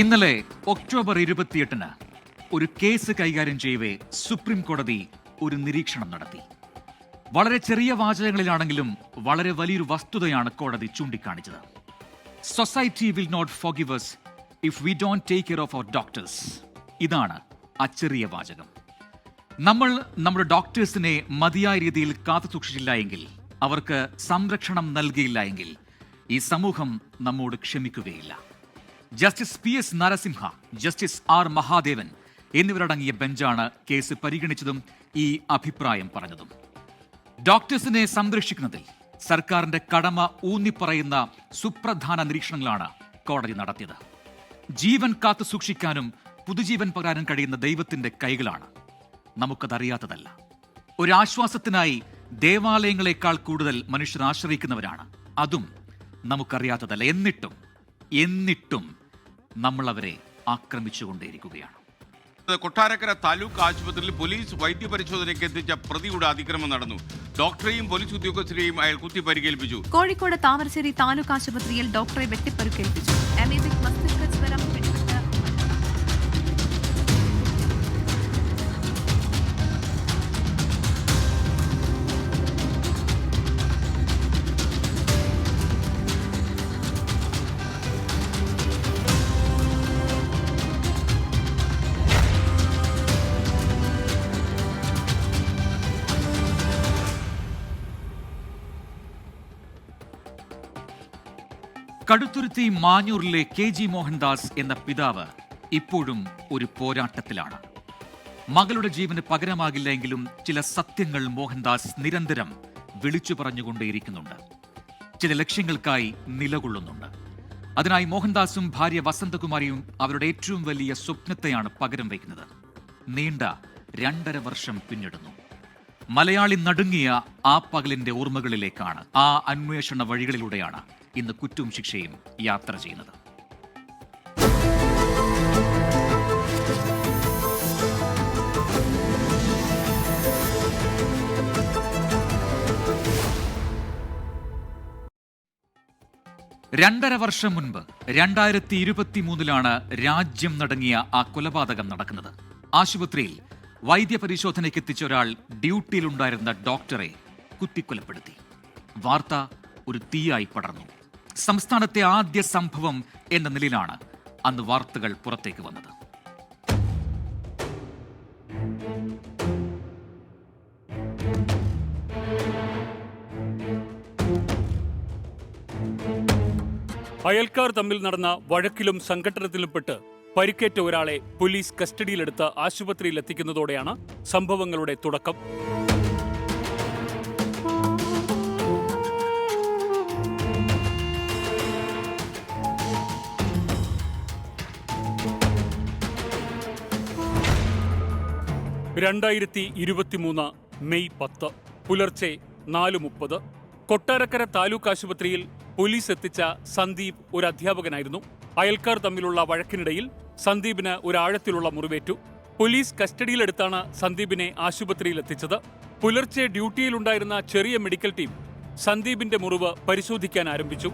ഇന്നലെ ഒക്ടോബർ ഇരുപത്തിയെട്ടിന് ഒരു കേസ് കൈകാര്യം ചെയ്യവേ സുപ്രീം കോടതി ഒരു നിരീക്ഷണം നടത്തി. വളരെ ചെറിയ വാചകങ്ങളിലാണെങ്കിലും വളരെ വലിയൊരു വസ്തുതയാണ് കോടതി ചൂണ്ടിക്കാണിച്ചത്. Society will not forgive us if we don't take care of our doctors ഇതാണ് ആ ചെറിയ വാചകം. നമ്മൾ നമ്മുടെ ഡോക്ടേഴ്സിനെ മതിയായ രീതിയിൽ കാത്തു സൂക്ഷിച്ചില്ല എങ്കിൽ അവർക്ക് സംരക്ഷണം നൽകിയില്ല എങ്കിൽ ഈ സമൂഹം നമ്മോട് ക്ഷമിക്കുകയില്ല. Justice P S Narasimha justice R Mahadevan എന്നിവരടങ്ങിയ ബെഞ്ചാണ് കേസ് പരിഗണിച്ചതും ഈ അഭിപ്രായം പറഞ്ഞതും. ഡോക്ടേഴ്സിനെ സംരക്ഷിക്കുന്നതിൽ സർക്കാരിന്റെ കടമ ഊന്നിപ്പറയുന്ന സുപ്രധാന നിരീക്ഷണങ്ങളാണ് കോടതി നടത്തിയത്. ജീവൻ കാത്തു സൂക്ഷിക്കാനും പുതുജീവൻ പകരാനും കഴിയുന്ന ദൈവത്തിന്റെ കൈകളാണ്. നമുക്കതറിയാത്തതല്ല. ഒരാശ്വാസത്തിനായി ദേവാലയങ്ങളെക്കാൾ കൂടുതൽ മനുഷ്യർ ആശ്രയിക്കുന്നവരാണ്. അതും നമുക്കറിയാത്തതല്ല. എന്നിട്ടും എന്നിട്ടും നമ്മൾ അവരെ ആക്രമിച്ചുകൊണ്ടേയിരിക്കുകയാണ്. കൊട്ടാരക്കര താലൂക്ക് ആശുപത്രിയിൽ പോലീസ് വൈദ്യപരിശോധനയ്ക്ക് എത്തിച്ച പ്രതിയുടെ അതിക്രമം നടന്നു. ഡോക്ടറെയും പോലീസ് ഉദ്യോഗസ്ഥരെയും അയാൾ കുത്തി പരിക്കേൽപ്പിച്ചു കോഴിക്കോട് താമരശ്ശേരി താലൂക്ക് ആശുപത്രിയിൽ ഡോക്ടറെ വെട്ടിപ്പരുക്കേൽപ്പിച്ചു. കടുത്തുരുത്തി മാഞ്ഞൂരിലെ കെ ജി മോഹൻദാസ് എന്ന പിതാവ് ഇപ്പോഴും ഒരു പോരാട്ടത്തിലാണ്. മകളുടെ ജീവന് പകരമാകില്ലെങ്കിലും ചില സത്യങ്ങൾ മോഹൻദാസ് നിരന്തരം വിളിച്ചു പറഞ്ഞുകൊണ്ടേയിരിക്കുന്നുണ്ട്. ചില ലക്ഷ്യങ്ങൾക്കായി നിലകൊള്ളുന്നുണ്ട്. അതിനായി മോഹൻദാസും ഭാര്യ വസന്തകുമാരിയും അവരുടെ ഏറ്റവും വലിയ സ്വപ്നത്തെയാണ് പകരം വയ്ക്കുന്നത്. നീണ്ട രണ്ടര വർഷം പിന്നിടുന്നു. മലയാളി നടുങ്ങിയ ആ പകലിന്റെ ഓർമ്മകളിലേക്കാണ് ആ അന്വേഷണ വഴികളിലൂടെയാണ് ഇന്ന് കുറ്റും ശിക്ഷയും യാത്ര ചെയ്യുന്നത്. രണ്ടര വർഷം മുൻപ് രണ്ടായിരത്തി ഇരുപത്തി മൂന്നിലാണ് രാജ്യം നടങ്ങിയ ആ കൊലപാതകം നടക്കുന്നത്. ആശുപത്രിയിൽ വൈദ്യപരിശോധനയ്ക്ക് എത്തിച്ച ഒരാൾ ഡ്യൂട്ടിയിലുണ്ടായിരുന്ന ഡോക്ടറെ കുത്തിക്കൊലപ്പെടുത്തി. വാർത്ത ഒരു തീയായി പടർന്നു. സംസ്ഥാനത്തെ ആദ്യ സംഭവം എന്ന നിലയിലാണ് അന്ന് വാർത്തകൾ പുറത്തേക്ക് വന്നത്. അയൽക്കാർ തമ്മിൽ നടന്ന വഴക്കിലും സംഘട്ടനത്തിലും പെട്ട് പരിക്കേറ്റ ഒരാളെ പോലീസ് കസ്റ്റഡിയിലെടുത്ത് ആശുപത്രിയിൽ എത്തിക്കുന്നതോടെയാണ് സംഭവങ്ങളുടെ തുടക്കം. രണ്ടായിരത്തി ഇരുപത്തിമൂന്ന് മെയ് പത്ത് പുലർച്ചെ നാല് മുപ്പത് കൊട്ടാരക്കര താലൂക്ക് ആശുപത്രിയിൽ പോലീസ് എത്തിച്ച സന്ദീപ് ഒരു അധ്യാപകനായിരുന്നു. അയൽക്കാർ തമ്മിലുള്ള വഴക്കിനിടയിൽ സന്ദീപിന് ഒരു ആഴത്തിലുള്ള മുറിവേറ്റു. പോലീസ് കസ്റ്റഡിയിലെടുത്താണ് സന്ദീപിനെ ആശുപത്രിയിൽ എത്തിച്ചത്. പുലർച്ചെ ഡ്യൂട്ടിയിലുണ്ടായിരുന്ന ചെറിയ മെഡിക്കൽ ടീം സന്ദീപിന്റെ മുറിവ് പരിശോധിക്കാൻ ആരംഭിച്ചു.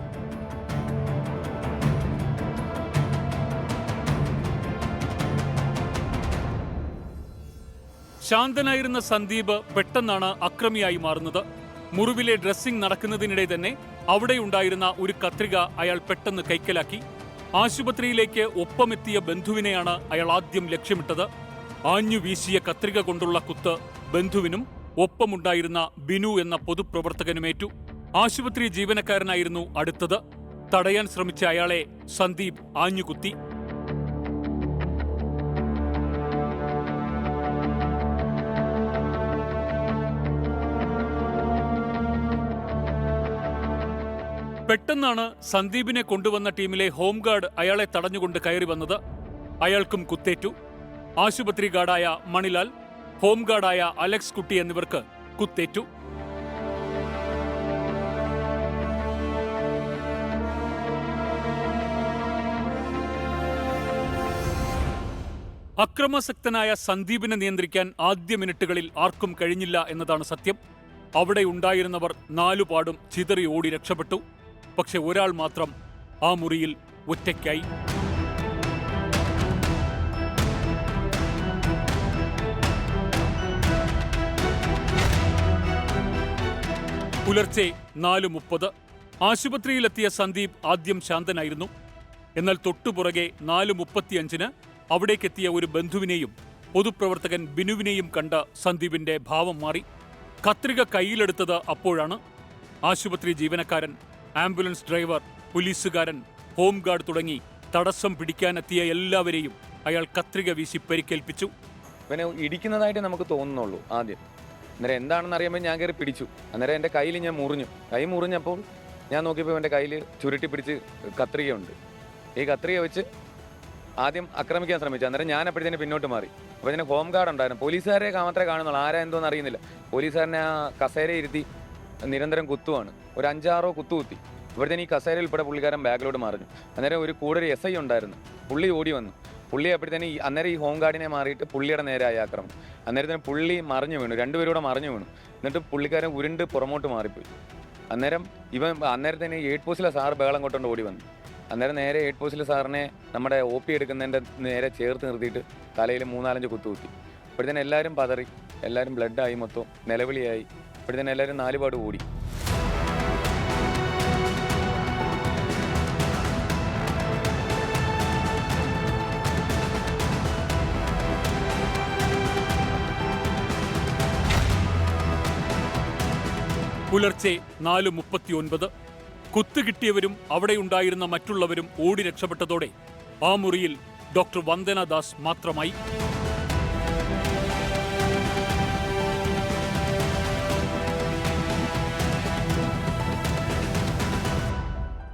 ശാന്തനായിരുന്ന സന്ദീപ് പെട്ടെന്നാണ് അക്രമിയായി മാറുന്നത്. മുറിവിലെ ഡ്രസ്സിംഗ് നടക്കുന്നതിനിടെ തന്നെ അവിടെയുണ്ടായിരുന്ന ഒരു കത്രിക അയാൾ പെട്ടെന്ന് കൈക്കലാക്കി. ആശുപത്രിയിലേക്ക് ഒപ്പമെത്തിയ ബന്ധുവിനെയാണ് അയാൾ ആദ്യം ലക്ഷ്യമിട്ടത്. ആഞ്ഞു വീശിയ കത്രിക കൊണ്ടുള്ള കുത്ത് ബന്ധുവിനും ഒപ്പമുണ്ടായിരുന്ന ബിനു എന്ന പൊതുപ്രവർത്തകനുമേറ്റു ആശുപത്രി ജീവനക്കാരനായിരുന്നു അടുത്തത്. തടയാൻ ശ്രമിച്ച അയാളെ സന്ദീപ് ആഞ്ഞുകുത്തി. പെട്ടെന്നാണ് സന്ദീപിനെ കൊണ്ടുവന്ന ടീമിലെ ഹോം ഗാർഡ് അയാളെ തടഞ്ഞുകൊണ്ട് കയറി വന്നത്. അയാൾക്കും കുത്തേറ്റു. ആശുപത്രി ഗാർഡായ മണിലാൽ ഹോം ഗാർഡായ അലക്സ് കുട്ടി എന്നിവർക്ക് കുത്തേറ്റു. അക്രമാസക്തനായ സന്ദീപിനെ നിയന്ത്രിക്കാൻ ആദ്യ മിനിറ്റുകളിൽ ആർക്കും കഴിഞ്ഞില്ല എന്നതാണ് സത്യം. അവിടെ ഉണ്ടായിരുന്നവർ നാലുപാടും ചിതറി ഓടി രക്ഷപ്പെട്ടു. പക്ഷെ ഒരാൾ മാത്രം ആ മുറിയിൽ ഒറ്റയ്ക്കായി. പുലർച്ചെ നാല് മുപ്പത് ആശുപത്രിയിലെത്തിയ സന്ദീപ് ആദ്യം ശാന്തനായിരുന്നു. എന്നാൽ തൊട്ടുപുറകെ നാല് മുപ്പത്തിയഞ്ചിന് അവിടേക്കെത്തിയ ഒരു ബന്ധുവിനെയും പൊതുപ്രവർത്തകൻ ബിനുവിനെയും കണ്ട സന്ദീപിന്റെ ഭാവം മാറി. കത്രിക കയ്യിലെടുത്തത് അപ്പോഴാണ് ആശുപത്രി ജീവനക്കാരൻ ആംബുലൻസ് ഡ്രൈവർ പോലീസുകാരൻ ഹോംഗാർഡ് തുടങ്ങി തടസ്സം പിടിക്കാനെത്തിയ എല്ലാവരെയും അയാൾ കത്രിക വീശി പരിക്കേൽപ്പിച്ചു. ഇവനെ ഇടിക്കുന്നതായിട്ട് നമുക്ക് തോന്നുന്നുള്ളൂ ആദ്യം. അന്നേരം എന്താണെന്ന് അറിയുമ്പോൾ ഞാൻ കയറി പിടിച്ചു. അന്നേരം എന്റെ കയ്യിൽ ഞാൻ മുറിഞ്ഞു. കൈ മുറിഞ്ഞപ്പോൾ ഞാൻ നോക്കിയപ്പോൾ എന്റെ കയ്യിൽ ചുരുട്ടി പിടിച്ച് കത്രികയുണ്ട്. ഈ കത്രിക വെച്ച് ആദ്യം ആക്രമിക്കാൻ ശ്രമിച്ചു. അന്നേരം ഞാൻ അപ്പോഴത്തേന് പിന്നോട്ട് മാറി. അപ്പോൾ ഇതിന് ഹോം ഗാർഡ് ഉണ്ടായിരുന്നു. പോലീസുകാരെ മാത്രമേ കാണുന്നുള്ളൂ. ആരാ എന്തോന്ന് അറിയുന്നില്ല. പോലീസുകാരനെ ആ കസേര ഇരുത്തി നിരന്തരം കുത്തുവാണ്. ഒരു അഞ്ചാറോ കുത്തു കുത്തി. ഇവിടുത്തെ ഈ കസേരയിൽ ഉൾപ്പെടെ പുള്ളിക്കാരൻ ബാക്കിലോട്ട് മറിഞ്ഞു. അന്നേരം ഒരു കൂടെ ഒരു എസ് ഐ ഉണ്ടായിരുന്നു. പുള്ളി ഓടി വന്നു. പുള്ളി അപ്പോഴത്തേന് ഈ അന്നേരം ഈ ഹോം ഗാർഡിനെ മാറിയിട്ട് പുള്ളിയുടെ നേരായ ആക്രമണം. അന്നേരത്തിന് പുള്ളി മറിഞ്ഞു വീണു. രണ്ടുപേരും കൂടെ മറിഞ്ഞു വീണു. എന്നിട്ട് പുള്ളിക്കാരൻ ഉരുണ്ട് പുറമോട്ട് മാറിപ്പോയി. അന്നേരം ഇവൻ അന്നേരത്തിന് എയ്റ്റ് പോസ്റ്റിലെ സാറ് ബഹളം കൊണ്ടുകൊണ്ട് ഓടി വന്നു. അന്നേരം നേരെ എയ്റ്റ് പോസ്റ്റിലെ സാറിനെ നമ്മുടെ ഒ പി എടുക്കുന്നതിന്റെ നേരെ ചേർത്ത് നിർത്തിയിട്ട് തലയിൽ മൂന്നാലഞ്ച് കുത്തുകുത്തി അപ്പോഴത്തേന് എല്ലാവരും പതറി. എല്ലാവരും ബ്ലഡായി മൊത്തം. നിലവിളിയായി. ഇപ്പോഴത്തേന് എല്ലാവരും നാലുപാട് ഓടി. പുലർച്ചെ നാല് മുപ്പത്തിയൊൻപത്. കുത്തുകിട്ടിയവരും അവിടെയുണ്ടായിരുന്ന മറ്റുള്ളവരും ഓടി രക്ഷപ്പെട്ടതോടെ ആ മുറിയിൽ ഡോക്ടർ വന്ദന ദാസ് മാത്രമായി.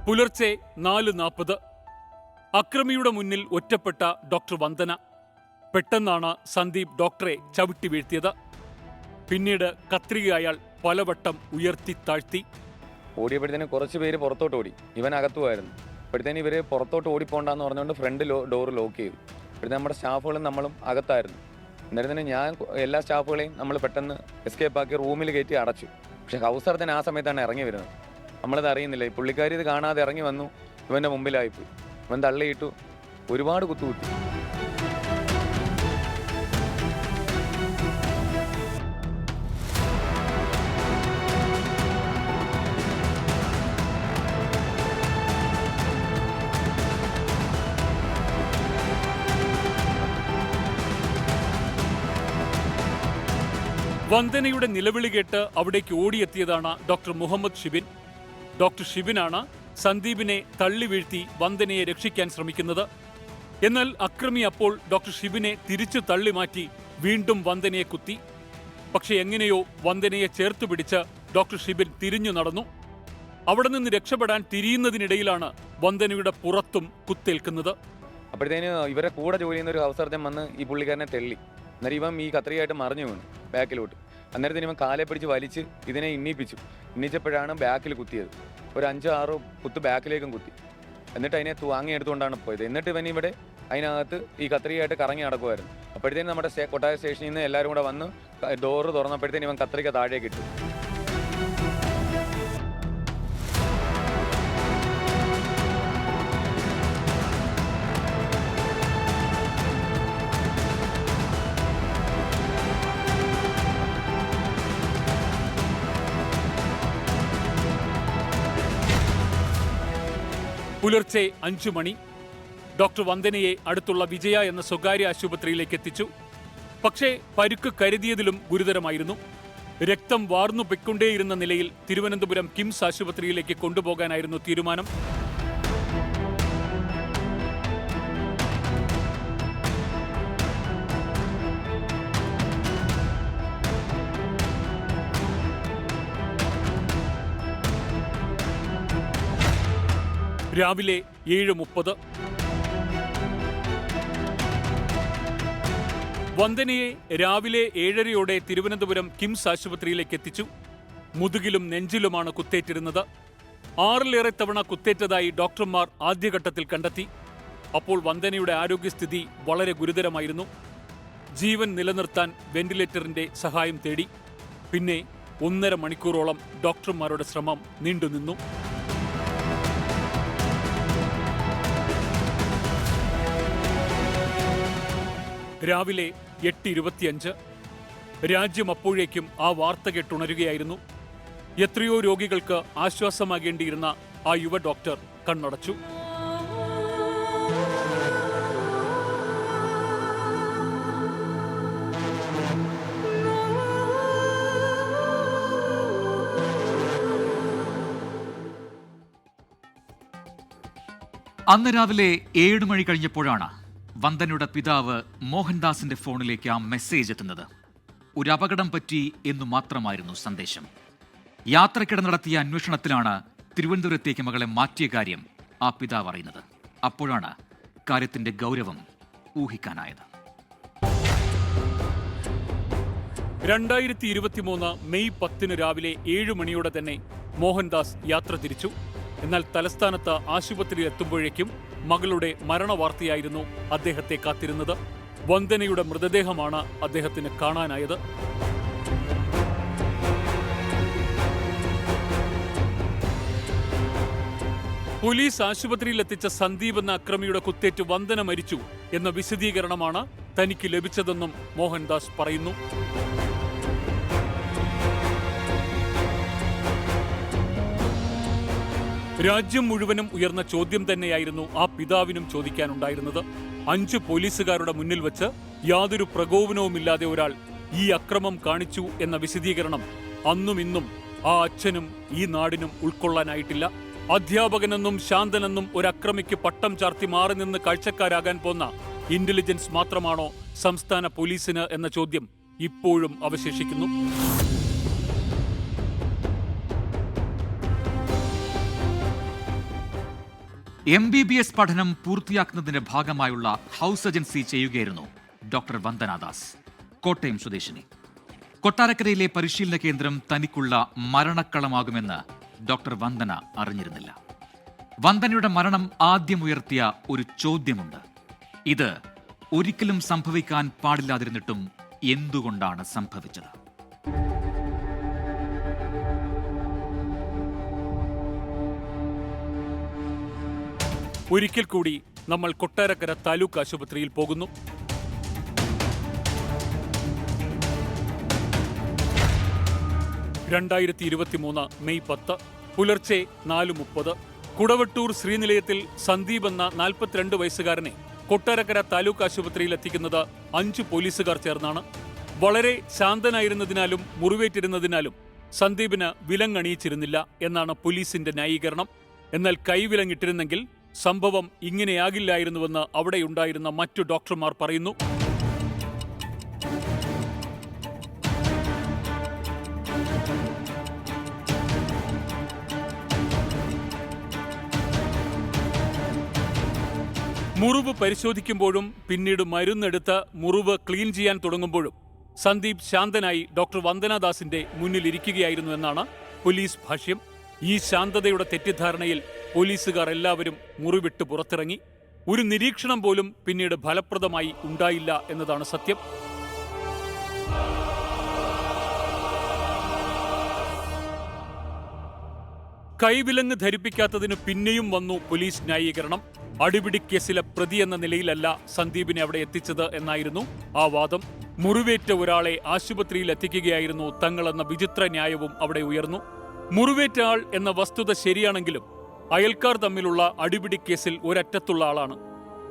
പുലർച്ചെ നാല് നാൽപ്പത് അക്രമിയുടെ മുന്നിൽ ഒറ്റപ്പെട്ട ഡോക്ടർ വന്ദന. പെട്ടെന്നാണ് സന്ദീപ് ഡോക്ടറെ ചവിട്ടി വീഴ്ത്തിയത്. പിന്നീട് കത്രിക അയാൾ പലവട്ടം ഉയർത്തി താഴ്ത്തി. ഓടിയപ്പോഴത്തേന് കുറച്ച് പേര് പുറത്തോട്ട് ഓടി. ഇവൻ അകത്തുമായിരുന്നു അപ്പോഴത്തേന് ഇവർ പുറത്തോട്ട് ഓടിപ്പോണ്ടെന്ന് പറഞ്ഞുകൊണ്ട് ഫ്രണ്ട് ഡോർ ലോക്ക് ചെയ്തു. ഇപ്പോഴത്തെ നമ്മുടെ സ്റ്റാഫുകളും നമ്മളും അകത്തായിരുന്നു. അന്നേരത്തിന് ഞാൻ എല്ലാ സ്റ്റാഫുകളെയും നമ്മൾ പെട്ടെന്ന് എസ്കേപ്പ് ആക്കി റൂമിൽ കയറ്റി അടച്ചു. പക്ഷെ ഹൗസർത്തിന് ആ സമയത്താണ് ഇറങ്ങി വരുന്നത്. നമ്മളത് അറിയുന്നില്ല. ഈ പുള്ളിക്കാരി ഇത് കാണാതെ ഇറങ്ങി വന്നു. ഇവന്റെ മുമ്പിലായിപ്പോയി. ഇവൻ തള്ളിയിട്ടു ഒരുപാട് കുത്തുകുത്തി. വന്ദനയുടെ നിലവിളി കേട്ട് അവിടേക്ക് ഓടിയെത്തിയതാണ് ഡോക്ടർ മുഹമ്മദ് ഷിബിൻ. ഡോക്ടർ ഷിബിനാണ് സന്ദീപിനെ തള്ളി വീഴ്ത്തി വന്ദനയെ രക്ഷിക്കാൻ ശ്രമിക്കുന്നത്. എന്നാൽ അക്രമി അപ്പോൾ ഡോക്ടർ ഷിബിനെ തിരിച്ചു തള്ളി മാറ്റി വീണ്ടും വന്ദനയെ കുത്തി. പക്ഷെ എങ്ങനെയോ വന്ദനയെ ചേർത്ത് പിടിച്ച് ഡോക്ടർ ഷിബിൻ തിരിഞ്ഞു നടന്നു. അവിടെ നിന്ന് രക്ഷപ്പെടാൻ തിരിയുന്നതിനിടയിലാണ് വന്ദനയുടെ പുറത്തും കുത്തേൽക്കുന്നത്. അപ്പോഴത്തേന് ഇവരെ കൂടെ ജോലി ചെയ്യുന്ന ഒരു അവസരത്തെ വന്ന് ഈ പുള്ളിക്കാരനെ തെള്ളി. അന്നേരം ഇവൻ ഈ കത്രികയായിട്ട് മറിഞ്ഞു വീണു ബാക്കിലോട്ട്. അന്നേരത്തിന് ഇവൻ കാലെ പിടിച്ച് വലിച്ച് ഇതിനെ ഇന്നിപ്പിച്ചു ഇന്നിച്ചപ്പോഴാണ് ബാക്കിൽ കുത്തിയത്. ഒരു അഞ്ചോ ആറോ കുത്ത് ബാക്കിലേക്കും കുത്തി. എന്നിട്ട് അതിനെ വാങ്ങിയെടുത്തുകൊണ്ടാണ് പോയത്. എന്നിട്ട് ഇവൻ ഇവിടെ അതിനകത്ത് ഈ കത്രികയായിട്ട് കറങ്ങി നടക്കുമായിരുന്നു അപ്പോഴത്തേനും നമ്മുടെ കൊട്ടാര സ്റ്റേഷനിൽ നിന്ന് എല്ലാവരും കൂടെ വന്ന് ഡോറ് തുറന്നപ്പോഴത്തേനും ഇവൻ കത്രിക താഴേക്ക് ഇട്ടു. പുലർച്ചെ അഞ്ചു മണി ഡോക്ടർ വന്ദനയെ അടുത്തുള്ള വിജയ എന്ന സ്വകാര്യ ആശുപത്രിയിലേക്ക് എത്തിച്ചു. പക്ഷേ പരുക്ക് കരുതിയതിലും ഗുരുതരമായിരുന്നു. രക്തം വാർന്നു പൊയ്ക്കൊണ്ടേയിരുന്ന നിലയിൽ തിരുവനന്തപുരം കിംസ് ആശുപത്രിയിലേക്ക് കൊണ്ടുപോകാനായിരുന്നു തീരുമാനം. രാവിലെ ഏഴ് മുപ്പത്. വന്ദനയെ രാവിലെ ഏഴരയോടെ തിരുവനന്തപുരം കിംസ് ആശുപത്രിയിലേക്ക് എത്തിച്ചു. മുതുകിലും നെഞ്ചിലുമാണ് കുത്തേറ്റിരുന്നത്. ആറിലേറെ തവണ കുത്തേറ്റതായി ഡോക്ടർമാർ ആദ്യഘട്ടത്തിൽ കണ്ടെത്തി. അപ്പോൾ വന്ദനയുടെ ആരോഗ്യസ്ഥിതി വളരെ ഗുരുതരമായിരുന്നു. ജീവൻ നിലനിർത്താൻ വെന്റിലേറ്ററിന്റെ സഹായം തേടി. പിന്നെ ഒന്നര മണിക്കൂറോളം ഡോക്ടർമാരുടെ ശ്രമം നീണ്ടുനിന്നു. രാവിലെ എട്ട് ഇരുപത്തിയഞ്ച് രാജ്യം അപ്പോഴേക്കും ആ വാർത്ത കേട്ടുണരുകയായിരുന്നു. എത്രയോ രോഗികൾക്ക് ആശ്വാസമാകേണ്ടിയിരുന്ന ആ യുവ ഡോക്ടർ കണ്ണടച്ചു. അന്ന് രാവിലെ ഏഴ് മണി കഴിഞ്ഞപ്പോഴാണ് വന്ദനയുടെ പിതാവ് മോഹൻദാസിന്റെ ഫോണിലേക്ക് ആ മെസ്സേജ് എത്തുന്നത്. ഒരു അപകടം പറ്റി എന്നു മാത്രമായിരുന്നു സന്ദേശം. യാത്രക്കിടെ നടത്തിയ അന്വേഷണത്തിലാണ് തിരുവനന്തപുരത്തേക്ക് മകളെ മാറ്റിയ കാര്യം ആ പിതാവ് അറിയുന്നത്. അപ്പോഴാണ് കാര്യത്തിന്റെ ഗൗരവം ഊഹിക്കാനായത്. രണ്ടായിരത്തി ഇരുപത്തിമൂന്ന് മെയ് പത്തിന് രാവിലെ ഏഴ് മണിയോടെ തന്നെ മോഹൻദാസ് യാത്ര തിരിച്ചു. എന്നാൽ തലസ്ഥാനത്ത് ആശുപത്രിയിൽ എത്തുമ്പോഴേക്കും മകളുടെ മരണവാർത്തയായിരുന്നു അദ്ദേഹത്തെ കാത്തിരുന്നത്. വന്ദനയുടെ മൃതദേഹമാണ് അദ്ദേഹത്തിന് കാണാനായത്. പോലീസ് ആശുപത്രിയിൽ എത്തിച്ച സന്ദീപ് എന്ന അക്രമിയുടെ കുത്തേറ്റ് വന്ദന മരിച്ചു എന്ന വിശദീകരണമാണ് തനിക്ക് ലഭിച്ചതെന്നും മോഹൻദാസ് പറയുന്നു. രാജ്യം മുഴുവനും ഉയർന്ന ചോദ്യം തന്നെയായിരുന്നു ആ പിതാവിനും ചോദിക്കാനുണ്ടായിരുന്നത്. അഞ്ച് പോലീസുകാരുടെ മുന്നിൽ വച്ച് യാതൊരു പ്രകോപനവുമില്ലാതെ ഒരാൾ ഈ അക്രമം കാണിച്ചു എന്ന വിശദീകരണം അന്നും ഇന്നും ആ അച്ഛനും ഈ നാടിനും ഉൾക്കൊള്ളാനായിട്ടില്ല. അധ്യാപകനെന്നും ശാന്തനെന്നും ഒരു അക്രമിക്ക് പട്ടം ചാർത്തി മാറി നിന്ന് കാഴ്ചക്കാരാകാൻ പോന്ന ഇന്റലിജൻസ് മാത്രമാണോ സംസ്ഥാന പോലീസിന് എന്ന ചോദ്യം ഇപ്പോഴും അവശേഷിക്കുന്നു. എം ബി ബി എസ് പഠനം പൂർത്തിയാക്കുന്നതിന്റെ ഭാഗമായുള്ള ഹൗസ് ഏജൻസി ചെയ്യുകയായിരുന്നു ഡോക്ടർ വന്ദനാദാസ് കോട്ടയം സ്വദേശിനി. കൊട്ടാരക്കരയിലെ പരിശീലന കേന്ദ്രം തനിക്കുള്ള മരണക്കളമാകുമെന്ന് ഡോക്ടർ വന്ദന അറിഞ്ഞിരുന്നില്ല. വന്ദനയുടെ മരണം ആദ്യം ഉയർത്തിയ ഒരു ചോദ്യമുണ്ട്. ഇത് ഒരിക്കലും സംഭവിക്കാൻ പാടില്ലാതിരുന്നിട്ടും എന്തുകൊണ്ടാണ് സംഭവിച്ചത്? ഒരിക്കൽ കൂടി നമ്മൾ കൊട്ടാരക്കര താലൂക്ക് ആശുപത്രിയിൽ പോകുന്നു. രണ്ടായിരത്തി ഇരുപത്തിമൂന്ന് മെയ് പത്ത് പുലർച്ചെ നാല് മുപ്പത് കുടവട്ടൂർ ശ്രീനിലയത്തിൽ സന്ദീപ് എന്ന നാൽപ്പത്തിരണ്ട് വയസ്സുകാരനെ കൊട്ടാരക്കര താലൂക്ക് ആശുപത്രിയിൽ എത്തിക്കുന്നത് അഞ്ച് പോലീസുകാർ ചേർന്നാണ്. വളരെ ശാന്തനായിരുന്നതിനാലും മുറിവേറ്റിരുന്നതിനാലും സന്ദീപിന് വിലങ്ങണിയിച്ചിരുന്നില്ല എന്നാണ് പോലീസിന്റെ ന്യായീകരണം. എന്നാൽ കൈവിലങ്ങിട്ടിരുന്നെങ്കിൽ സംഭവം ഇങ്ങനെയാകില്ലായിരുന്നുവെന്ന് അവിടെയുണ്ടായിരുന്ന മറ്റു ഡോക്ടർമാർ പറയുന്നു. മുറിവ് പരിശോധിക്കുമ്പോഴും പിന്നീട് മരുന്നെടുത്ത് മുറിവ് ക്ലീൻ ചെയ്യാൻ തുടങ്ങുമ്പോഴും സന്ദീപ് ശാന്തനായി ഡോക്ടർ വന്ദനാദാസിന്റെ മുന്നിൽ ഇരിക്കുകയായിരുന്നു എന്നാണ് പോലീസ് ഭാഷ്യം. ഈ ശാന്തതയുടെ തെറ്റിദ്ധാരണയിൽ പോലീസുകാർ എല്ലാവരും മുറിവിട്ട് പുറത്തിറങ്ങി. ഒരു നിരീക്ഷണം പോലും പിന്നീട് ഫലപ്രദമായി ഉണ്ടായില്ല എന്നതാണ് സത്യം. കൈവിലങ്ങ് ധരിപ്പിക്കാത്തതിന് പിന്നെയും വന്നു പോലീസ് ന്യായീകരണം. അടിപിടി കേസിലെ പ്രതി എന്ന നിലയിലല്ല സന്ദീപിനെ അവിടെ എത്തിച്ചത് എന്നായിരുന്നു ആ വാദം. മുറിവേറ്റ ഒരാളെ ആശുപത്രിയിൽ എത്തിക്കുകയായിരുന്നു തങ്ങളെന്ന വിചിത്ര ന്യായവും അവിടെ ഉയർന്നു. മുറിവേറ്റ ആൾ എന്ന വസ്തുത ശരിയാണെങ്കിലും അയൽക്കാർ തമ്മിലുള്ള അടിപിടി കേസിൽ ഒരറ്റത്തുള്ള ആളാണ്.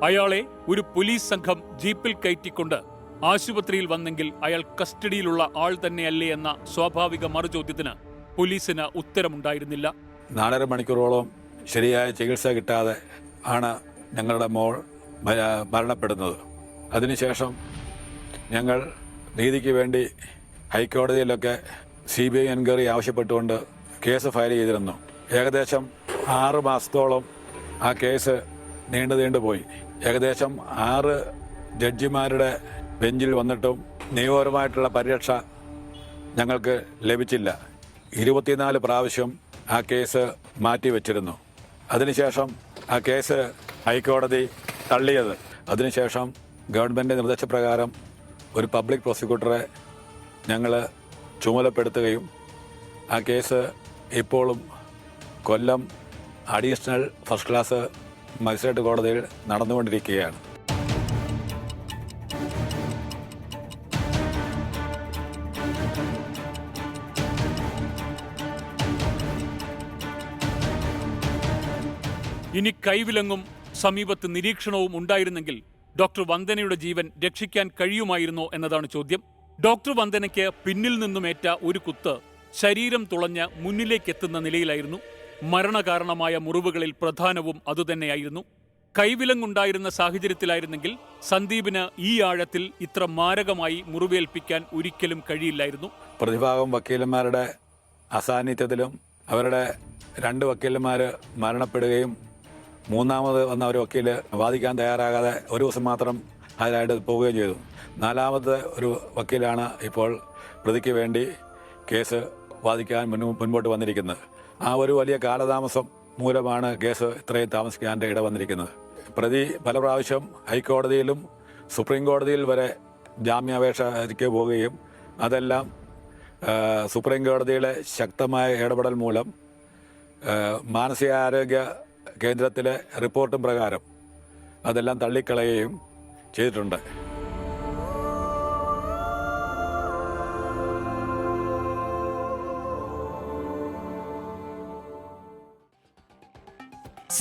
അയാളെ ഒരു പോലീസ് സംഘം ജീപ്പിൽ കയറ്റിക്കൊണ്ട് ആശുപത്രിയിൽ വന്നെങ്കിൽ അയാൾ കസ്റ്റഡിയിലുള്ള ആൾ തന്നെയല്ലേ എന്ന സ്വാഭാവിക മറുചോദ്യത്തിന് പോലീസിന് ഉത്തരമുണ്ടായിരുന്നില്ല. നാലര മണിക്കൂറോളം ശരിയായ ചികിത്സ കിട്ടാതെ ആണ് ഞങ്ങളുടെ മോൾ മരണപ്പെടുന്നത്. അതിനുശേഷം ഞങ്ങൾ നീതിക്ക് വേണ്ടി ഹൈക്കോടതിയിലൊക്കെ സി ബി ഐ എൻക്വയറി ആവശ്യപ്പെട്ടുകൊണ്ട് കേസ് ഫയൽ ചെയ്തിരുന്നു. ഏകദേശം ആറ് മാസത്തോളം ആ കേസ് നീണ്ടു നീണ്ടു പോയി. ഏകദേശം ആറ് ജഡ്ജിമാരുടെ ബെഞ്ചിൽ വന്നിട്ടും നിയമപരമായിട്ടുള്ള പരിരക്ഷ ഞങ്ങൾക്ക് ലഭിച്ചില്ല. ഇരുപത്തിനാല് പ്രാവശ്യം ആ കേസ് മാറ്റിവെച്ചിരുന്നു അതിനുശേഷം ആ കേസ് ഹൈക്കോടതി തള്ളിയത്. അതിനുശേഷം ഗവൺമെന്റ് നിർദ്ദേശപ്രകാരം ഒരു പബ്ലിക് പ്രോസിക്യൂട്ടറെ ഞങ്ങൾ ചുമതലപ്പെടുത്തുകയും ആ കേസ് ഇപ്പോഴും Kollam additional first class magistrate കോടതിയിൽ നടന്നുകൊണ്ടിരിക്കുകയാണ്. ഇനി കൈവിലങ്ങും സമീപത്ത് നിരീക്ഷണവും ഉണ്ടായിരുന്നെങ്കിൽ ഡോക്ടർ വന്ദനയുടെ ജീവൻ രക്ഷിക്കാൻ കഴിയുമായിരുന്നോ എന്നതാണ് ചോദ്യം. ഡോക്ടർ വന്ദനയ്ക്ക് പിന്നിൽ നിന്നുമേറ്റ ഒരു കുത്ത് ശരീരം തുളഞ്ഞ് മുന്നിലേക്കെത്തുന്ന നിലയിലായിരുന്നു. മരണകാരണമായ മുറിവുകളിൽ പ്രധാനവും അതുതന്നെയായിരുന്നു. കൈവിലങ്ങുണ്ടായിരുന്ന സാഹചര്യത്തിലായിരുന്നെങ്കിൽ സന്ദീപിന് ഈ ആഴത്തിൽ ഇത്ര മാരകമായി മുറിവേൽപ്പിക്കാൻ ഒരിക്കലും കഴിയില്ലായിരുന്നു. പ്രതിഭാഗം വക്കീലന്മാരുടെ അസാന്നിധ്യത്തിലും അവരുടെ രണ്ട് വക്കീലന്മാർ മരണപ്പെടുകയും മൂന്നാമത് വന്ന ഒരു വക്കീൽ വാദിക്കാൻ തയ്യാറാകാതെ ഒരു ദിവസം മാത്രം അതിനായിട്ട് പോവുകയും ചെയ്തു. നാലാമത്തെ ഒരു വക്കീലാണ് ഇപ്പോൾ പ്രതിക്ക് വേണ്ടി കേസ് വാദിക്കാൻ മുൻപോട്ട് വന്നിരിക്കുന്നത്. ആ ഒരു വലിയ കാലതാമസം മൂലമാണ് കേസ് ഇത്രയും താമസിക്കാൻ ഇട വന്നിരിക്കുന്നത്. പ്രതി പല പ്രാവശ്യം ഹൈക്കോടതിയിലും സുപ്രീം കോടതിയിൽ വരെ ജാമ്യാപേക്ഷയ്ക്ക് പോവുകയും അതെല്ലാം സുപ്രീം കോടതിയുടെ ശക്തമായ ഇടപെടൽ മൂലം മാനസികാരോഗ്യ കേന്ദ്രത്തിലെ റിപ്പോർട്ടും പ്രകാരം അതെല്ലാം തള്ളിക്കളയുകയും ചെയ്തിട്ടുണ്ട്.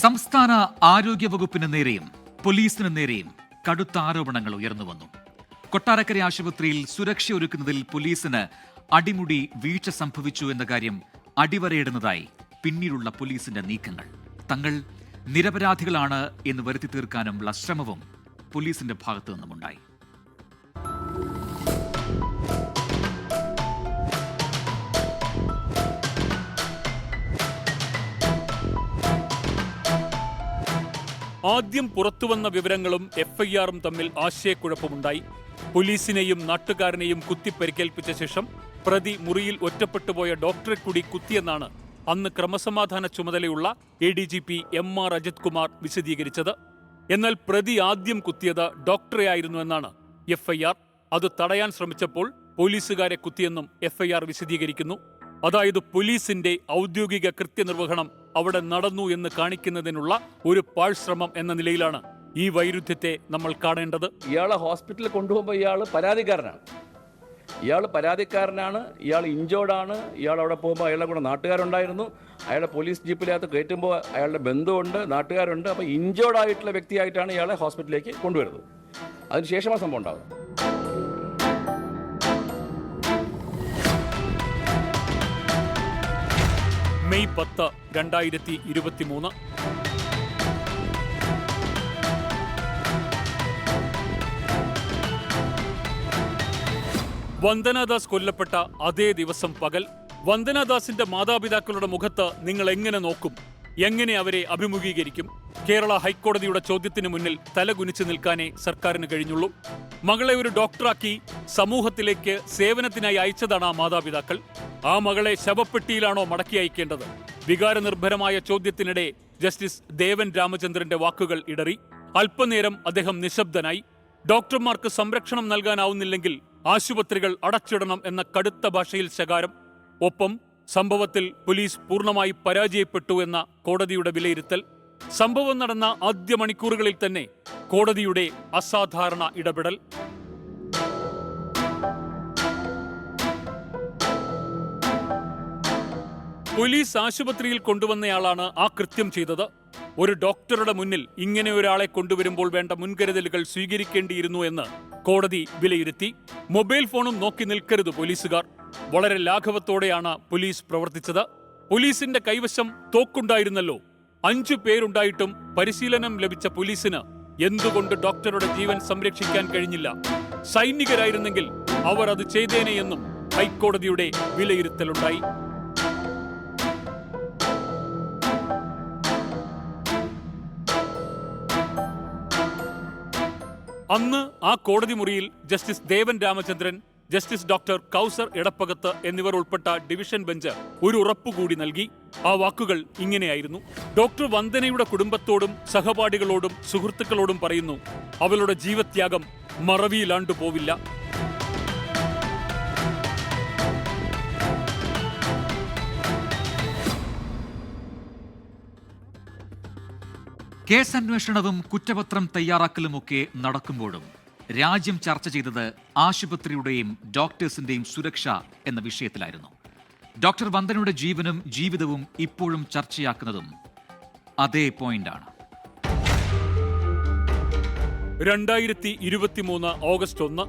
സംസ്ഥാന ആരോഗ്യ വകുപ്പിന് നേരെയും പോലീസിന് നേരെയും കടുത്ത ആരോപണങ്ങൾ ഉയർന്നു വന്നു. കൊട്ടാരക്കര ആശുപത്രിയിൽ സുരക്ഷ ഒരുക്കുന്നതിൽ പോലീസിന് അടിമുടി വീഴ്ച സംഭവിച്ചു എന്ന കാര്യം അടിവരയിടുന്നതായി പിന്നീടുള്ള പോലീസിന്റെ നീക്കങ്ങൾ. തങ്ങൾ നിരപരാധികളാണ് എന്ന് വരുത്തി തീർക്കാനുമുള്ള ശ്രമവും പോലീസിന്റെ ഭാഗത്തു നിന്നുമുണ്ടായി. ആദ്യം പുറത്തുവന്ന വിവരങ്ങളും എഫ്ഐആറും തമ്മിൽ ആശയക്കുഴപ്പമുണ്ടായി. പോലീസിനെയും നാട്ടുകാരനെയും കുത്തിപ്പരിക്കേൽപ്പിച്ച ശേഷം പ്രതി മുറിയിൽ ഒറ്റപ്പെട്ടുപോയ ഡോക്ടറെ കൂടി കുത്തിയെന്നാണ് അന്ന് ക്രമസമാധാന ചുമതലയുള്ള A D G P M R Ajith Kumar വിശദീകരിച്ചത്. എന്നാൽ പ്രതി ആദ്യം കുത്തിയത് ഡോക്ടറെ ആയിരുന്നുവെന്നാണ് എഫ്ഐആർ. അത് തടയാൻ ശ്രമിച്ചപ്പോൾ പോലീസുകാരെ കുത്തിയെന്നും എഫ്ഐആർ വിശദീകരിക്കുന്നു. അതായത് പോലീസിന്റെ ഔദ്യോഗിക കൃത്യനിർവഹണം അവിടെ നടന്നു എന്ന് കാണിക്കുന്നതിനുള്ള ഒരു പാഴ്ശ്രമം എന്ന നിലയിലാണ് ഈ വൈരുദ്ധ്യത്തെ നമ്മൾ കാണേണ്ടത്. ഇയാളെ ഹോസ്പിറ്റലിൽ കൊണ്ടുപോകുമ്പോൾ ഇയാൾ പരാതിക്കാരനാണ്. ഇയാൾ പരാതിക്കാരനാണ് ഇയാൾ ഇഞ്ചോർഡാണ് ഇയാൾ അവിടെ പോകുമ്പോൾ അയാളുടെ കൂടെ നാട്ടുകാരുണ്ടായിരുന്നു. അയാളെ പോലീസ് ജീപ്പിനകത്ത് കയറ്റുമ്പോൾ അയാളുടെ ബന്ധുവുണ്ട് നാട്ടുകാരുണ്ട്. അപ്പോൾ ഇഞ്ചോർഡായിട്ടുള്ള വ്യക്തിയായിട്ടാണ് ഇയാളെ ഹോസ്പിറ്റലിലേക്ക് കൊണ്ടുവരുന്നത്. അതിനുശേഷമാണ് സംഭവം ഉണ്ടാകുന്നത് മെയ് പത്ത് രണ്ടായിരത്തി ഇരുപത്തിമൂന്ന്. വന്ദനാദാസ് കൊല്ലപ്പെട്ട അതേ ദിവസം പകൽ വന്ദനാദാസിന്റെ മാതാപിതാക്കളുടെ മുഖത്ത് നിങ്ങൾ എങ്ങനെ നോക്കും? എങ്ങനെ അവരെ അഭിമുഖീകരിക്കും? കേരള ഹൈക്കോടതിയുടെ ചോദ്യത്തിന് മുന്നിൽ തലകുനിച്ചു നിൽക്കാനേ സർക്കാരിന് കഴിഞ്ഞുള്ളൂ. മകളെ ഒരു ഡോക്ടറാക്കി സമൂഹത്തിലേക്ക് സേവനത്തിനായി അയച്ചതാണ് ആ മാതാപിതാക്കൾ. ആ മകളെ ശവപ്പെട്ടിയിലാണോ മടക്കി അയക്കേണ്ടത്? വികാരനിർഭരമായ ചോദ്യത്തിനിടെ ജസ്റ്റിസ് ദേവൻ രാമചന്ദ്രന്റെ വാക്കുകൾ ഇടറി. അല്പനേരം അദ്ദേഹം നിശബ്ദനായി. ഡോക്ടർമാർക്ക് സംരക്ഷണം നൽകാനാവുന്നില്ലെങ്കിൽ ആശുപത്രികൾ അടച്ചിടണം എന്ന കടുത്ത ഭാഷയിൽ ശകാരം. ഒപ്പം സംഭവത്തിൽ പോലീസ് പൂർണമായി പരാജയപ്പെട്ടു എന്ന കോടതിയുടെ വിലയിരുത്തൽ സംഭവം നടന്ന ആദ്യ മണിക്കൂറുകളിൽ തന്നെ കോടതിയുടെ അസാധാരണ ഇടപെടൽ. പോലീസ് ആശുപത്രിയിൽ കൊണ്ടുവന്നയാളാണ് ആ കൃത്യം ചെയ്തത്. ഒരു ഡോക്ടറുടെ മുന്നിൽ ഇങ്ങനെ ഒരാളെ കൊണ്ടുവരുമ്പോൾ വേണ്ട മുൻകരുതലുകൾ സ്വീകരിക്കേണ്ടിയിരുന്നു എന്ന് കോടതി വിലയിരുത്തി. മൊബൈൽ ഫോണും നോക്കി നിൽക്കരുത് പോലീസുകാർ. വളരെ ലാഘവത്തോടെയാണ് പോലീസ് പ്രവർത്തിച്ചത്. പോലീസിന്റെ കൈവശം തോക്കുണ്ടായിരുന്നല്ലോ. അഞ്ചു പേരുണ്ടായിട്ടും പരിശീലനം ലഭിച്ച പോലീസിന് എന്തുകൊണ്ട് ഡോക്ടറുടെ ജീവൻ സംരക്ഷിക്കാൻ കഴിഞ്ഞില്ല? സൈനികരായിരുന്നെങ്കിൽ അവർ അത് ചെയ്തേനെയെന്നും ഹൈക്കോടതിയുടെ വിലയിരുത്തലുണ്ടായി. അന്ന് ആ കോടതി മുറിയിൽ justice Devan Ramachandran justice doctor Kauser Edappagath എന്നിവർ ഉൾപ്പെട്ട ഡിവിഷൻ ബെഞ്ച് ഒരു ഉറപ്പുകൂടി നൽകി. ആ വാക്കുകൾ ഇങ്ങനെയായിരുന്നു. ഡോക്ടർ വന്ദനയുടെ കുടുംബത്തോടും സഹപാഠികളോടും സുഹൃത്തുക്കളോടും പറയുന്നു അവളുടെ ജീവത്യാഗം മറവിയിലാണ്ടു പോവില്ല. കേസന്വേഷണവും കുറ്റപത്രം തയ്യാറാക്കലുമൊക്കെ നടക്കുമ്പോഴും രാജ്യം ചർച്ച ചെയ്തത് ആശുപത്രിയുടെയും ഡോക്ടേഴ്സിന്റെയും സുരക്ഷ എന്ന വിഷയത്തിലായിരുന്നു. ഡോക്ടർ വന്ദനയുടെ ജീവനും ജീവിതവും ഇപ്പോഴും ചർച്ചയാക്കുന്നതും അതേ പോയിന്റാണ്. രണ്ടായിരത്തി ഇരുപത്തിമൂന്ന് ഓഗസ്റ്റ് ഒന്ന്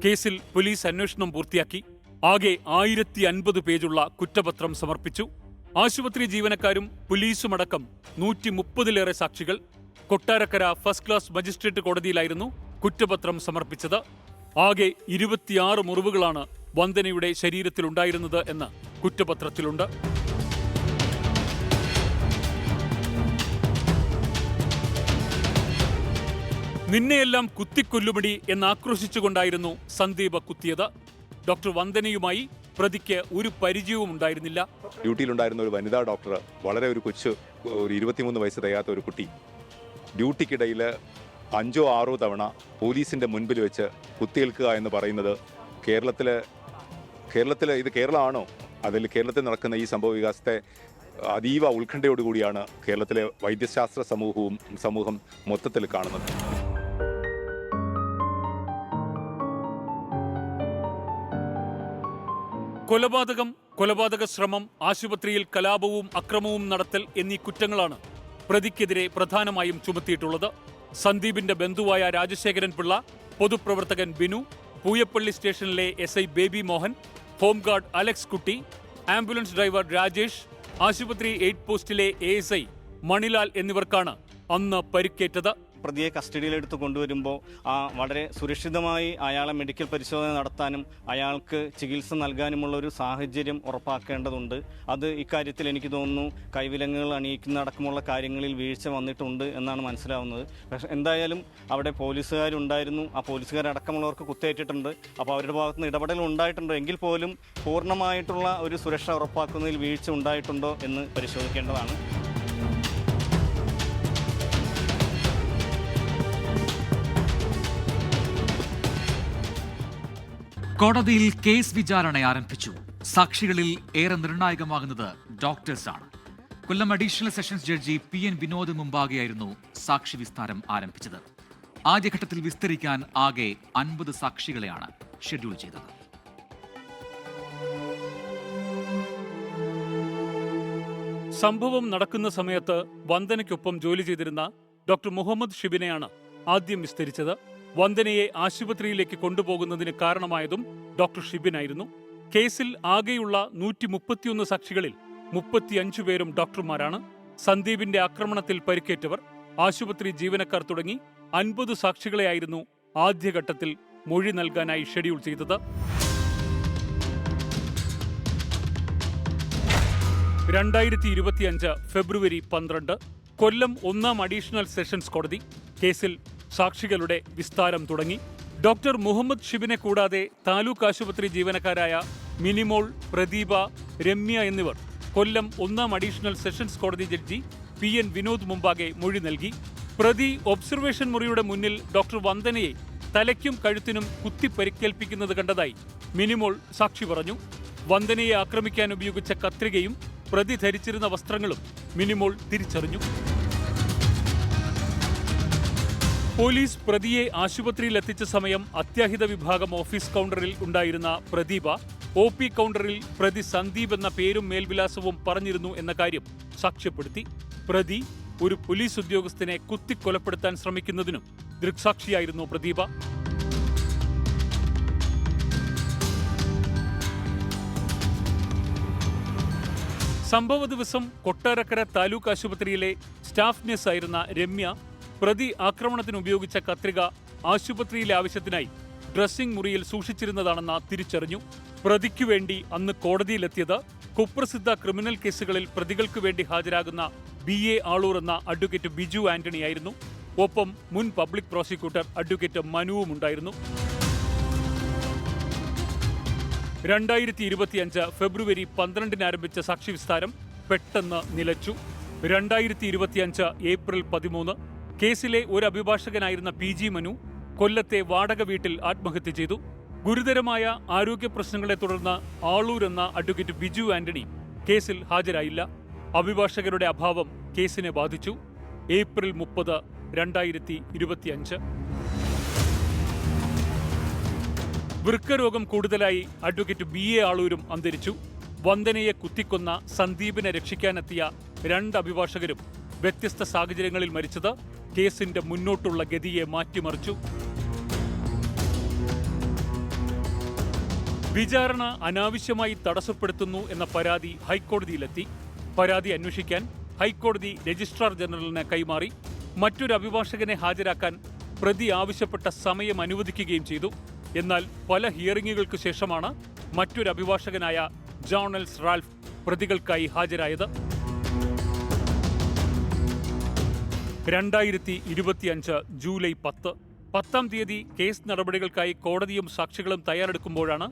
കേസിൽ പോലീസ് അന്വേഷണം പൂർത്തിയാക്കി. ആകെ ആയിരത്തി അൻപത് പേജുള്ള കുറ്റപത്രം സമർപ്പിച്ചു. ആശുപത്രി ജീവനക്കാരും പോലീസുമടക്കം നൂറ്റി മുപ്പതിലേറെ സാക്ഷികൾ കൊട്ടാരക്കര ഫസ്റ്റ് ക്ലാസ് മജിസ്ട്രേറ്റ് കോടതിയിലായിരുന്നു കുറ്റപത്രം സമർപ്പിച്ചത്. ആകെ ഇരുപത്തിയാറ് മുറിവുകളാണ് വന്ദനയുടെ ശരീരത്തിലുണ്ടായിരുന്നത് എന്ന് കുറ്റപത്രത്തിലുണ്ട്. നിന്നെയെല്ലാം കുത്തിക്കൊല്ലുമടി എന്നാക്രോശിച്ചുകൊണ്ടായിരുന്നു സന്ദീപ കുത്തിയത്. ഡോക്ടർ വന്ദനയുമായി പ്രതിക്ക് ഒരു പരിചയവും ഉണ്ടായിരുന്നില്ല. ഡ്യൂട്ടിയിലുണ്ടായിരുന്ന ഒരു വനിതാ ഡോക്ടർ വളരെ ഒരു കൊച്ചു ഒരു ഇരുപത്തിമൂന്ന് വയസ്സ് തികയാത്ത ഒരു കുട്ടി. ഡ്യൂട്ടിക്കിടയിൽ അഞ്ചോ ആറോ തവണ പോലീസിന്റെ മുൻപിൽ വെച്ച് കുത്തിയേൽക്കുക എന്ന് പറയുന്നത് കേരളത്തിൽ കേരളത്തിൽ ഇത് കേരളമാണോ? അതിൽ കേരളത്തിൽ നടക്കുന്ന ഈ സംഭവ വികാസത്തെ അതീവ ഉത്കണ്ഠയോടുകൂടിയാണ് കേരളത്തിലെ വൈദ്യശാസ്ത്ര സമൂഹവും സമൂഹം മൊത്തത്തിൽ കാണുന്നത്. കൊലപാതകം കൊലപാതക ശ്രമം ആശുപത്രിയിൽ കലാപവും അക്രമവും നടത്തൽ എന്നീ കുറ്റങ്ങളാണ് പ്രതിക്കെതിരെ പ്രധാനമായും ചുമത്തിയിട്ടുള്ളത് സന്ദീപിന്റെ ബന്ധുവായ രാജശേഖരൻ പിള്ള പൊതുപ്രവർത്തകൻ ബിനു പൂയപ്പള്ളി സ്റ്റേഷനിലെ S I Baby Mohan home guard Alex Kutty ambulance driver Rajesh ആശുപത്രി എയ്റ്റ് പോസ്റ്റിലെ എ എസ് ഐ മണിലാൽ എന്നിവർക്കാണ് അന്ന് പരിക്കേറ്റത്. പ്രതിയെ കസ്റ്റഡിയിലെടുത്ത് കൊണ്ടുവരുമ്പോൾ ആ വളരെ സുരക്ഷിതമായി അയാളെ മെഡിക്കൽ പരിശോധന നടത്താനും അയാൾക്ക് ചികിത്സ നൽകാനുമുള്ള ഒരു സാഹചര്യം ഉറപ്പാക്കേണ്ടതുണ്ട്. അത് ഇക്കാര്യത്തിൽ എനിക്ക് തോന്നുന്നു കൈവിലങ്ങുകൾ അണിയിക്കുന്ന അടക്കമുള്ള കാര്യങ്ങളിൽ വീഴ്ച വന്നിട്ടുണ്ട് എന്നാണ് മനസ്സിലാവുന്നത്. പക്ഷേ എന്തായാലും അവിടെ പോലീസുകാരുണ്ടായിരുന്നു. ആ പോലീസുകാരടക്കമുള്ളവർക്ക് കുത്തേറ്റിട്ടുണ്ട്. അപ്പോൾ അവരുടെ ഭാഗത്ത് നിന്ന് ഇടപെടൽ ഉണ്ടായിട്ടുണ്ട്. എങ്കിൽ പോലും പൂർണമായിട്ടുള്ള ഒരു സുരക്ഷ ഉറപ്പാക്കുന്നതിൽ വീഴ്ച ഉണ്ടായിട്ടുണ്ടോ എന്ന് പരിശോധിക്കേണ്ടതാണ്. കോടതിയിൽ കേസ് വിചാരണ ആരംഭിച്ചു. സാക്ഷികളിൽ ഏറെ നിർണായകമാകുന്നത് ഡോക്ടേഴ്സാണ് Kollam additional sessions judge P N Vinod മുമ്പാകെയായിരുന്നു സാക്ഷി വിസ്താരം ആരംഭിച്ചത്. ആദ്യഘട്ടത്തിൽ വിസ്തരിക്കാൻ ആകെ അൻപത് സാക്ഷികളെയാണ് ഷെഡ്യൂൾ ചെയ്തത്. സംഭവം നടക്കുന്ന സമയത്ത് വന്ദനയ്ക്കൊപ്പം ജോലി ചെയ്തിരുന്ന ഡോക്ടർ മുഹമ്മദ് ഷിബിനെയാണ് ആദ്യം വിസ്തരിച്ചത്. വന്ദനയെ ആശുപത്രിയിലേക്ക് കൊണ്ടുപോകുന്നതിന് കാരണമായതും ഡോക്ടർ ഷിബിനായിരുന്നു. കേസിൽ ആകെയുള്ള നൂറ്റി മുപ്പത്തിയൊന്ന് സാക്ഷികളിൽ മുപ്പത്തിയഞ്ചു പേരും ഡോക്ടർമാരാണ്. സന്ദീപിന്റെ ആക്രമണത്തിൽ പരിക്കേറ്റവർ ആശുപത്രി ജീവനക്കാർ തുടങ്ങി അൻപത് സാക്ഷികളെയായിരുന്നു ആദ്യഘട്ടത്തിൽ മൊഴി നൽകാനായി ഷെഡ്യൂൾ ചെയ്തത്. രണ്ടായിരത്തി ഇരുപത്തിയഞ്ച് ഫെബ്രുവരി പന്ത്രണ്ട് കൊല്ലം ഒന്നാം അഡീഷണൽ സെഷൻസ് കോടതി കേസിൽ സാക്ഷികളുടെ വിസ്താരം തുടങ്ങി. ഡോക്ടർ മുഹമ്മദ് ഷിബിനെ കൂടാതെ താലൂക്ക് ആശുപത്രി ജീവനക്കാരായ മിനിമോൾ പ്രദീപ രമ്യ എന്നിവർ കൊല്ലം ഒന്നാം അഡീഷണൽ സെഷൻസ് കോടതി ജഡ്ജി പി എൻ വിനോദ് മുമ്പാകെ മൊഴി നൽകി. പ്രതി ഒബ്സർവേഷൻ മുറിയുടെ മുന്നിൽ ഡോക്ടർ വന്ദനയെ തലയ്ക്കും കഴുത്തിനും കുത്തി പരിക്കേൽപ്പിക്കുന്നത് കണ്ടതായി മിനിമോൾ സാക്ഷി പറഞ്ഞു. വന്ദനയെ ആക്രമിക്കാൻ ഉപയോഗിച്ച കത്രികയും പ്രതി ധരിച്ചിരുന്ന വസ്ത്രങ്ങളും മിനിമോൾ തിരിച്ചറിഞ്ഞു. പോലീസ് പ്രതിയെ ആശുപത്രിയിൽ എത്തിച്ച സമയം അത്യാഹിത വിഭാഗം ഓഫീസ് കൗണ്ടറിൽ ഉണ്ടായിരുന്ന പ്രദീപ ഒ പി കൗണ്ടറിൽ പ്രതി സന്ദീപ് എന്ന പേരും മേൽവിലാസവും പറഞ്ഞിരുന്നു എന്ന കാര്യം സാക്ഷ്യപ്പെടുത്തി. പ്രതി ഒരു പോലീസ് ഉദ്യോഗസ്ഥനെ കുത്തിക്കൊലപ്പെടുത്താൻ ശ്രമിക്കുന്നതിനും ദൃക്സാക്ഷിയായിരുന്നു പ്രദീപ. സംഭവ ദിവസം കൊട്ടാരക്കര താലൂക്ക് ആശുപത്രിയിലെ സ്റ്റാഫ് നഴ്സ് ആയിരുന്ന രമ്യ പ്രതി ആക്രമണത്തിന് ഉപയോഗിച്ച കത്രിക ആശുപത്രിയിലെ ആവശ്യത്തിനായി ഡ്രസ്സിംഗ് മുറിയിൽ സൂക്ഷിച്ചിരുന്നതാണെന്ന് തിരിച്ചറിഞ്ഞു. പ്രതിക്കു വേണ്ടി അന്ന് കോടതിയിലെത്തിയത് കുപ്രസിദ്ധ ക്രിമിനൽ കേസുകളിൽ പ്രതികൾക്കു വേണ്ടി ഹാജരാകുന്ന ബി എ ആളൂർ എന്ന അഡ്വക്കേറ്റ് ബിജു ആന്റണിയായിരുന്നു ഒപ്പം മുൻ പബ്ലിക് പ്രോസിക്യൂട്ടർ അഡ്വക്കേറ്റ് മനുവും ഉണ്ടായിരുന്നു. രണ്ടായിരത്തി ഇരുപത്തിയഞ്ച് ഫെബ്രുവരി പന്ത്രണ്ടിന് ആരംഭിച്ച സാക്ഷി വിസ്താരം പെട്ടെന്ന് നിലച്ചു. രണ്ടായിരത്തി ഇരുപത്തിയഞ്ച് ഏപ്രിൽ പതിമൂന്ന് കേസിലെ ഒരു അഭിഭാഷകനായിരുന്ന പി ജി മനു കൊല്ലത്തെ വാടക വീട്ടിൽ ആത്മഹത്യ ചെയ്തു. ഗുരുതരമായ ആരോഗ്യ പ്രശ്നങ്ങളെ തുടർന്ന് ആളൂർ എന്ന അഡ്വക്കേറ്റ് ബിജു ആന്റണി കേസിൽ ഹാജരായില്ല. അഭിഭാഷകരുടെ അഭാവം കേസിനെ ബാധിച്ചു. ഏപ്രിൽ മുപ്പത് രണ്ടായിരത്തി ഇരുപത്തിയഞ്ച് വൃക്കരോഗം കൂടുതലായി അഡ്വക്കേറ്റ് ബി എ ആളൂരും അന്തരിച്ചു. വന്ദനയെ കുത്തിക്കൊന്ന സന്ദീപിനെ രക്ഷിക്കാനെത്തിയ രണ്ട് അഭിഭാഷകരും വ്യത്യസ്ത സാഹചര്യങ്ങളിൽ മരിച്ചത് കേസിന്റെ മുന്നോട്ടുള്ള ഗതിയെ മാറ്റിമറിച്ചു. വിചാരണ അനാവശ്യമായി തടസ്സപ്പെടുത്തുന്നു എന്ന പരാതി ഹൈക്കോടതിയിലെത്തി. പരാതി അന്വേഷിക്കാൻ ഹൈക്കോടതി രജിസ്ട്രാർ ജനറലിന് കൈമാറി. മറ്റൊരു അഭിഭാഷകനെ ഹാജരാക്കാൻ പ്രതി ആവശ്യപ്പെട്ട സമയം അനുവദിക്കുകയും ചെയ്തു. എന്നാൽ പല ഹിയറിംഗുകൾക്ക് ശേഷമാണ് മറ്റൊരു അഭിഭാഷകനായ ജോണൽസ് റാൽഫ് പ്രതികൾക്കായി ഹാജരായത്. രണ്ടായിരത്തി ഇരുപത്തിയഞ്ച് ജൂലൈ പത്ത്. പത്താം തീയതി കേസ് നടപടികൾക്കായി കോടതിയും സാക്ഷികളും തയ്യാറെടുക്കുമ്പോഴാണ്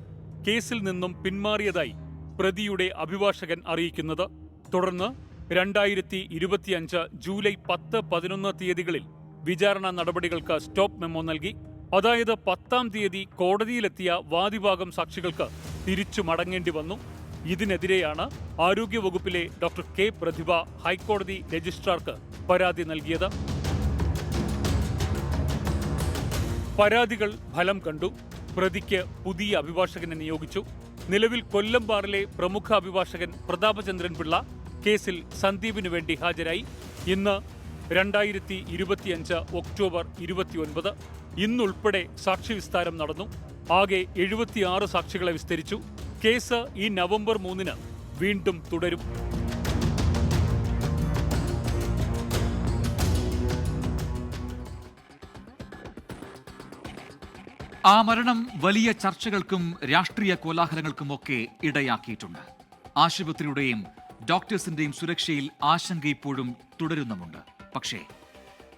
കേസിൽ നിന്നും പിന്മാറിയതായി പ്രതിയുടെ അഭിഭാഷകൻ അറിയിക്കുന്നത്. തുടർന്ന് രണ്ടായിരത്തി ഇരുപത്തിയഞ്ച് ജൂലൈ പത്ത് പതിനൊന്ന് തീയതികളിൽ വിചാരണ നടപടികൾക്ക് സ്റ്റോപ്പ് മെമ്മോ നൽകി. അതായത് പത്താം തീയതി കോടതിയിലെത്തിയ വാദിഭാഗം സാക്ഷികൾക്ക് തിരിച്ചു മടങ്ങേണ്ടി വന്നു. ഇതിനെതിരെയാണ് ആരോഗ്യവകുപ്പിലെ ഡോക്ടർ കെ പ്രതിഭ ഹൈക്കോടതി രജിസ്ട്രാർക്ക് പരാതി നൽകിയത്. പരാതികൾ ഫലം കണ്ടു. പ്രതിക്ക് പുതിയ അഭിഭാഷകനെ നിയോഗിച്ചു. നിലവിൽ കൊല്ലം ബാറിലെ പ്രമുഖ അഭിഭാഷകൻ പ്രതാപചന്ദ്രൻ പിള്ള കേസിൽ സന്ദീപിനു വേണ്ടി ഹാജരായി. ഇന്ന് രണ്ടായിരത്തി ഇരുപത്തിയഞ്ച് ഒക്ടോബർ ഇരുപത്തിയൊൻപത്. ഇന്നുൾപ്പെടെ സാക്ഷി വിസ്താരം നടന്നു. ആകെ എഴുപത്തിയാറ് സാക്ഷികളെ വിസ്തരിച്ചു. കേസ് ഈ നവംബർ മൂന്നിന് വീണ്ടും തുടരും. ആ മരണം വലിയ ചർച്ചകൾക്കും രാഷ്ട്രീയ കോലാഹലങ്ങൾക്കുമൊക്കെ ഇടയാക്കിയിട്ടുണ്ട്. ആശുപത്രിയുടെയും ഡോക്ടേഴ്സിന്റെയും സുരക്ഷയിൽ ആശങ്ക ഇപ്പോഴും തുടരുന്നുമുണ്ട്. പക്ഷേ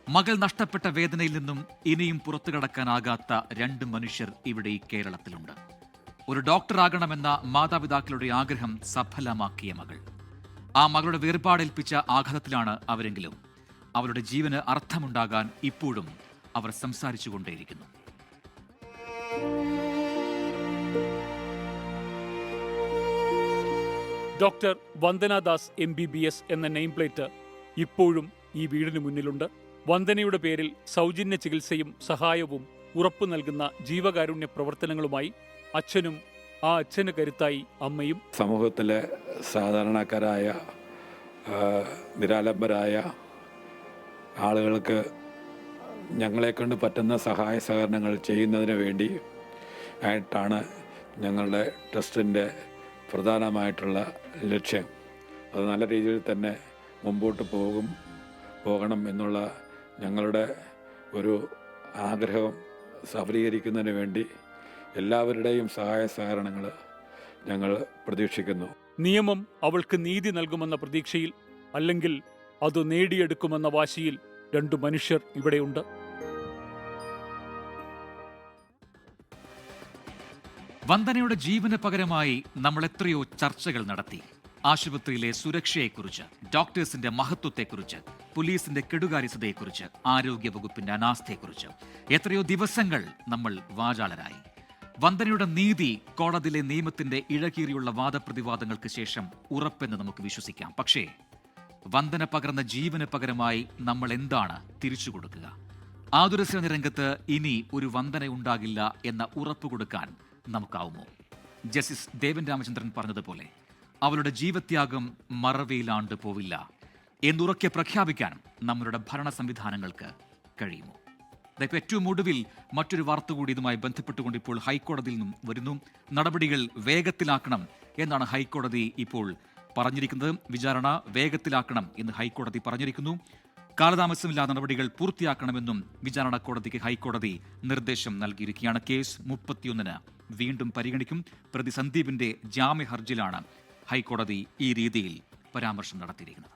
മകൾ നഷ്ടപ്പെട്ട വേദനയിൽ നിന്നും ഇനിയും പുറത്തു കടക്കാനാകാത്ത രണ്ട് മനുഷ്യർ ഇവിടെ കേരളത്തിലുണ്ട്. ഒരു ഡോക്ടറാകണമെന്ന മാതാപിതാക്കളുടെ ആഗ്രഹം സഫലമാക്കിയ മകൾ. ആ മകളുടെ വേർപാടേൽപ്പിച്ച ആഘാതത്തിലാണ് അവരെങ്കിലും. അവരുടെ ജീവന് അർത്ഥമുണ്ടാകാൻ ഇപ്പോഴും അവർ സംസാരിച്ചുകൊണ്ടേയിരിക്കുന്നു. Doctor Vandana Das M B B S എന്ന നെയിം പ്ലേറ്റ് ഇപ്പോഴും ഈ വീടിന് മുന്നിലുണ്ട്. വന്ദനയുടെ പേരിൽ സൗജന്യ ചികിത്സയും സഹായവും ഉറപ്പു നൽകുന്ന ജീവകാരുണ്യ പ്രവർത്തനങ്ങളുമായി അച്ഛനും ആ അച്ഛന് കരുത്തായി അമ്മയും സമൂഹത്തിലെ സാധാരണക്കാരായ നിരാലംബരായ ആളുകൾക്ക് ഞങ്ങളെ കൊണ്ട് പറ്റുന്ന സഹായ സഹകരണങ്ങൾ ചെയ്യുന്നതിന് വേണ്ടി ആയിട്ടാണ് ഞങ്ങളുടെ ട്രസ്റ്റിന്റെ പ്രധാനമായിട്ടുള്ള ലക്ഷ്യം. അത് നല്ല രീതിയിൽ തന്നെ മുമ്പോട്ട് പോകും പോകണം എന്നുള്ള ഞങ്ങളുടെ ഒരു ആഗ്രഹം സഫലീകരിക്കുന്നതിന് വേണ്ടി എല്ലാവരുടെയും സഹായ സഹകരണങ്ങൾ ഞങ്ങൾ പ്രതീക്ഷിക്കുന്നു. നിയമം അവൾക്ക് നീതി നൽകുമെന്ന പ്രതീക്ഷയിൽ അല്ലെങ്കിൽ അത് നേടിയെടുക്കുമെന്ന വാശിയിൽ രണ്ടു മനുഷ്യർ ഇവിടെയുണ്ട്. വന്ദനയുടെ ജീവന് പകരമായി നമ്മൾ എത്രയോ ചർച്ചകൾ നടത്തി. ആശുപത്രിയിലെ സുരക്ഷയെക്കുറിച്ച് ഡോക്ടേഴ്സിന്റെ മഹത്വത്തെക്കുറിച്ച് പോലീസിന്റെ കെടുകാര്യസ്ഥതയെക്കുറിച്ച് ആരോഗ്യവകുപ്പിന്റെ അനാസ്ഥയെക്കുറിച്ച് എത്രയോ ദിവസങ്ങൾ നമ്മൾ വാചാലരായി. വന്ദനയുടെ നീതി കോടതിയിലെ നിയമത്തിന്റെ ഇഴകീറിയുള്ള വാദപ്രതിവാദങ്ങൾക്ക് ശേഷം ഉറപ്പെന്ന് നമുക്ക് വിശ്വസിക്കാം. പക്ഷേ വന്ദന പകർന്ന ജീവന് പകരമായി നമ്മൾ എന്താണ് തിരിച്ചു കൊടുക്കുക? ആതുരസേവന രംഗത്ത് ഇനി ഒരു വന്ദന ഉണ്ടാകില്ല എന്ന ഉറപ്പ് കൊടുക്കാൻ നമുക്കാവുമോ? ജസ്റ്റിസ് ദേവൻ രാമചന്ദ്രൻ പറഞ്ഞതുപോലെ അവളുടെ ജീവത്യാഗം മറവയിലാണ്ട് പോവില്ല. എന്നുറക്കെ പ്രഖ്യാപിക്കാൻ നമ്മളുടെ ഭരണ സംവിധാനങ്ങൾക്ക് കഴിയുമോ? ഇതായിപ്പോൾ ഏറ്റവും ഒടുവിൽ മറ്റൊരു വാർത്ത കൂടി ഇതുമായി ബന്ധപ്പെട്ടുകൊണ്ട് ഇപ്പോൾ ഹൈക്കോടതിയിൽ നിന്നും വരുന്നു. നടപടികൾ വേഗത്തിലാക്കണം എന്നാണ് ഹൈക്കോടതി ഇപ്പോൾ പറഞ്ഞിരിക്കുന്നത്. വിചാരണ വേഗത്തിലാക്കണം എന്ന് ഹൈക്കോടതി പറഞ്ഞിരിക്കുന്നു. കാലതാമസമില്ലാതെ നടപടികൾ പൂർത്തിയാക്കണമെന്നും വിചാരണ കോടതിക്ക് ഹൈക്കോടതി നിർദ്ദേശം നൽകിയിരിക്കുകയാണ്. കേസ് മുപ്പത്തിയൊന്നിന് വീണ്ടും പരിഗണിക്കും. പ്രതി സന്ദീപിന്റെ ജാമ്യ ഹർജിയിലാണ് ഹൈക്കോടതി ഈ രീതിയിൽ പരാമർശം നടത്തിയിരിക്കുന്നത്.